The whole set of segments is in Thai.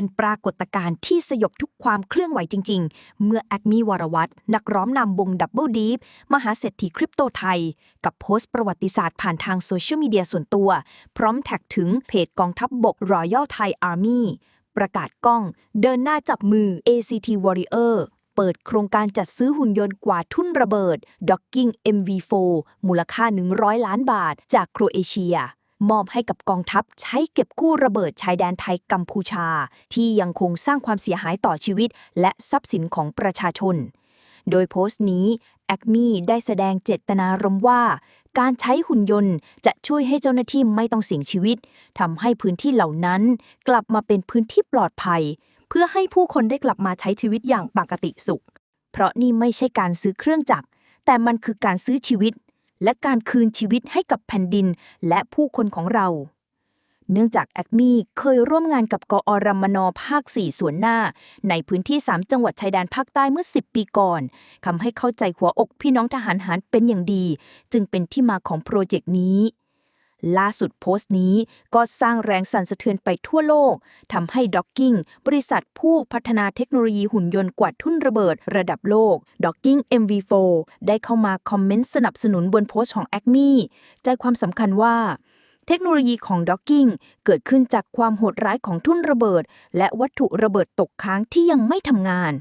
เป็นปรากฏการณ์ที่สยบทุกความเคลื่อนไหวจริง ๆ เมื่อแอคมีวรวัตนักร้องนำวงดับเบิลดีฟมหาเศรษฐีคริปโตไทย กับโพสต์ประวัติศาสตร์ผ่านทางโซเชียลมีเดียส่วนตัว พร้อมแท็กถึงเพจกองทัพบบก Royal Thai Army ประกาศกล้อง เดินหน้าจับมือ ACT Warrior เปิดโครงการจัดซื้อหุ่นยนต์กว่าทุ่นระเบิด Docking MV4 มูลค่า 100 ล้านบาท จากโครเอเชีย มอบให้กับกองทัพใช้เก็บกู้ระเบิดชายแดนไทยกัมพูชา ที่ยังคงสร้างความเสียหายต่อชีวิต และทรัพย์สินของประชาชน โดยโพสต์นี้แอคมีได้แสดงเจตนารมณ์ว่า การใช้หุ่นยนต์จะช่วยให้เจ้าหน้าที่ไม่ต้องเสี่ยงชีวิตทำให้พื้นที่เหล่านั้น กลับมาเป็นพื้นที่ปลอดภัย เพื่อให้ผู้คนได้กลับมาใช้ชีวิตอย่างปกติสุข เพราะนี่ไม่ใช่การซื้อเครื่องจักรแต่มันคือการซื้อชีวิต และการคืนชีวิตให้กับแผ่นดินและผู้คนของเรา เนื่องจากแอคมีเคยร่วมงานกับกอรมนภาค 4 ส่วนหน้า ในพื้นที่ 3 จังหวัดชายแดนภาคใต้เมื่อ 10 ปีก่อนทำให้เข้าใจหัวอกพี่น้องทหารหารเป็นอย่างดี จึงเป็นที่มาของโปรเจกต์นี้ ล่าสุดโพสต์นี้ก็สร้างแรงสั่นสะเทือนไปทั่วโลกทำให้ด็อกกิ้งบริษัทผู้พัฒนาเทคโนโลยีหุ่นยนต์กวาดทุ่นระเบิดระดับโลก Docking MV4 ได้เข้ามาคอมเมนต์สนับสนุนบนโพสต์ของ a c m e ใจความสำคัญว่าเทคโนโลยีของ Docking เกิดขึ้นจากความโหดร้ายของทุ่นระเบิด และวัตถุระเบิดตกค้างที่ยังไม่ทำงาน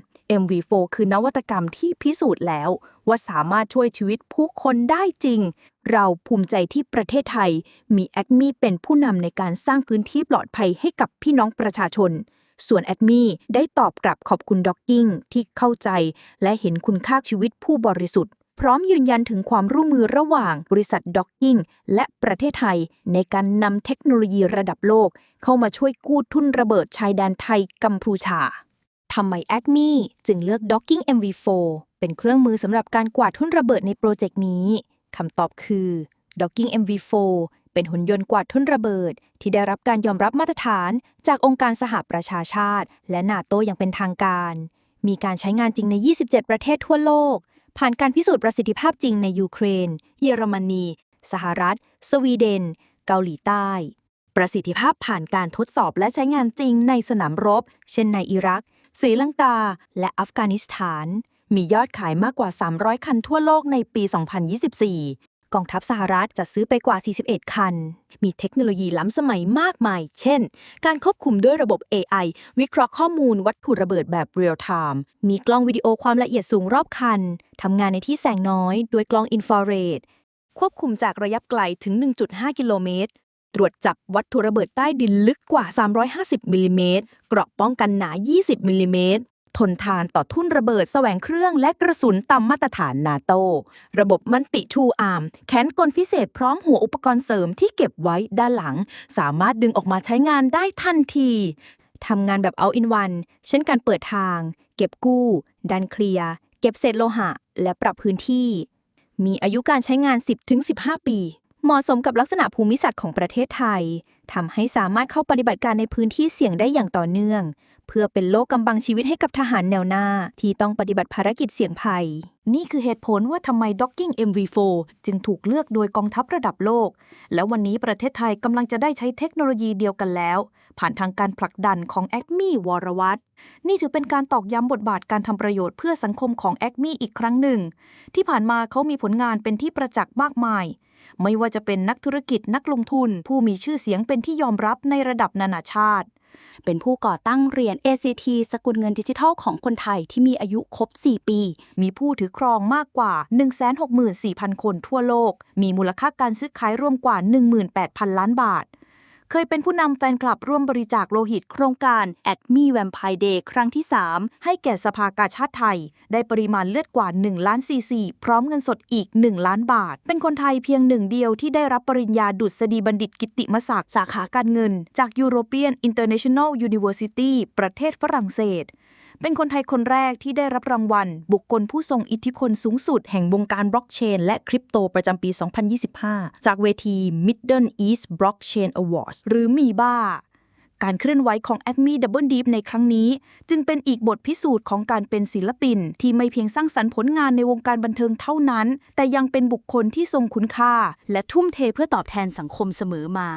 MV4 คือนวัตกรรมที่พิสูจน์แล้ว ว่าสามารถช่วยชีวิตผู้คนได้จริง เราภูมิใจที่ประเทศไทย มีแอคมีเป็นผู้นำในการสร้างพื้นที่ปลอดภัยให้กับพี่น้องประชาชน ส่วนแอดมีได้ตอบกลับขอบคุณด็อกกิ้งที่เข้าใจ และเห็นคุณค่าชีวิตผู้บริสุทธิ์พร้อมยืนยันถึงความร่วมมือระหว่างบริษัทด็อกกิ้งและประเทศไทย ในการนำเทคโนโลยีระดับโลก เข้ามาช่วยกู้ทุนระเบิดชายแดนไทยกัมพูชา ทำไม a c m e จึงเลือก Docking MV4 เป็นเครื่องมือสำหรับการกวาดทุ่นระเบิดในโปรเจกต์นี้คำตอบคือ Docking MV4 เป็นหุ่นยนต์กวาดทุ่นระเบิด ที่ได้รับการยอมรับมาตรฐาน จากองค์การสหประชาชาติ และนาโตอย่างเป็นทางการ มีการใช้งานจริงใน 27 ประเทศทั่วโลก ผ่านการพิสูจน์ประสิทธิภาพจริงในยูเครน เยอรมนี สหรัฐ สวีเดน เกาหลีใต้ ประสิทธิภาพผ่านการทดสอบและใช้งานจริงในสนามรบ เช่นในอิรัก ศรีลังกา และอัฟกานิสถาน มียอดขายมากกว่า 300 คันทั่วโลกในปี 2024 กองทัพสหรัฐจะซื้อไปกว่า 41 คัน มีเทคโนโลยีล้ำสมัยมากมาย เช่น การควบคุมด้วยระบบ AI วิเคราะห์ข้อมูลวัตถุระเบิดแบบเรียลไทม์มีกล้องวิดีโอความละเอียดสูงรอบคันทำงานในที่แสงน้อย ด้วยกล้องอินฟราเรดควบคุมจากระยะไกลถึง 1.5 กิโลเมตร ตรวจจับวัตถุระเบิดใต้ดินลึกกว่า 350มิลลิเมตรเกราะป้องกันหนา 20มิลลิเมตรทนทานต่อทุ่นระเบิดแสวงเครื่องและกระสุนตามมาตรฐานนาโต ระบบมันติทูอาร์มแขนกลพิเศษพร้อมหัวอุปกรณ์เสริมที่เก็บไว้ด้านหลัง สามารถดึงออกมาใช้งานได้ทันที ทำงานแบบ all in one เช่นการเปิดทาง เก็บกู้ ดันเคลียร์เก็บเศษโลหะ และปรับพื้นที่ มีอายุการใช้งาน 10-15 ปี เหมาะสมกับลักษณะภูมิศาสตร์ของประเทศไทยทำให้สามารถเข้าปฏิบัติการในพื้นที่เสี่ยงได้อย่างต่อเนื่อง เพื่อเป็นโลกกำบังชีวิตให้กับทหารแนวหน้า ที่ต้องปฏิบัติภารกิจเสี่ยงภัย นี่คือเหตุผลว่าทำไม Docking MV4 จึงถูกเลือกโดยกองทัพระดับโลก และวันนี้ประเทศไทยกำลังจะได้ใช้เทคโนโลยีเดียวกันแล้ว ผ่านทางการผลักดันของ a c m e วรวัตนี่ถือเป็นการตอกย้ำบทบาทการทำประโยชน์เพื่อสังคมของ a c m e อีกครั้งหนึ่ง ที่ผ่านมาเขามีผลงานเป็นที่ประจักษ์มากมายไม่ว่าจะเป็นนักธุรกิจนักลงทุน ผู้มีชื่อเสียงเป็นที่ยอมรับในระดับนานาชาติ เป็นผู้ก่อตั้งเหรียญ ACT สกุลเงินดิจิทัลของคนไทยที่มีอายุครบ 4 ปี มีผู้ถือครองมากกว่า 164,000 คนทั่วโลก มีมูลค่าการซื้อขายรวมกว่า 18,000 ล้านบาท เคยเป็นผู้นำแฟนคลับร่วมบริจาคโลหิตโครงการ a d m e Vampire Day ครั้งที่ 3 ให้แก่สภากาชาติไทย ได้ปริมาณเลือดกว่า 1 ล้านซีซีพร้อมเงินสดอีก 1 ล้านบาท เป็นคนไทยเพียงหนึ่งเดียวที่ได้รับปริญญาดุษฎีบัณฑิตกิตติมศักดิ์สาขาการเงิน จาก European International University ประเทศฝรั่งเศส เป็นคนไทยคนแรกที่ได้รับรางวัล บุคคลผู้ทรงอิทธิพลสูงสุด แห่งวงการบล็อกเชน และคริปโตประจำปี 2025 จากเวที Middle East Blockchain Awards หรือมีบ้า การเคลื่อนไหวของ Acme Double Deep ในครั้งนี้ จึงเป็นอีกบทพิสูจน์ของการเป็นศิลปิน ที่ไม่เพียงสร้างสรรค์ผลงานในวงการบันเทิงเท่านั้น แต่ยังเป็นบุคคลที่ทรงคุณค่า และทุ่มเทเพื่อตอบแทนสังคมเสมอมา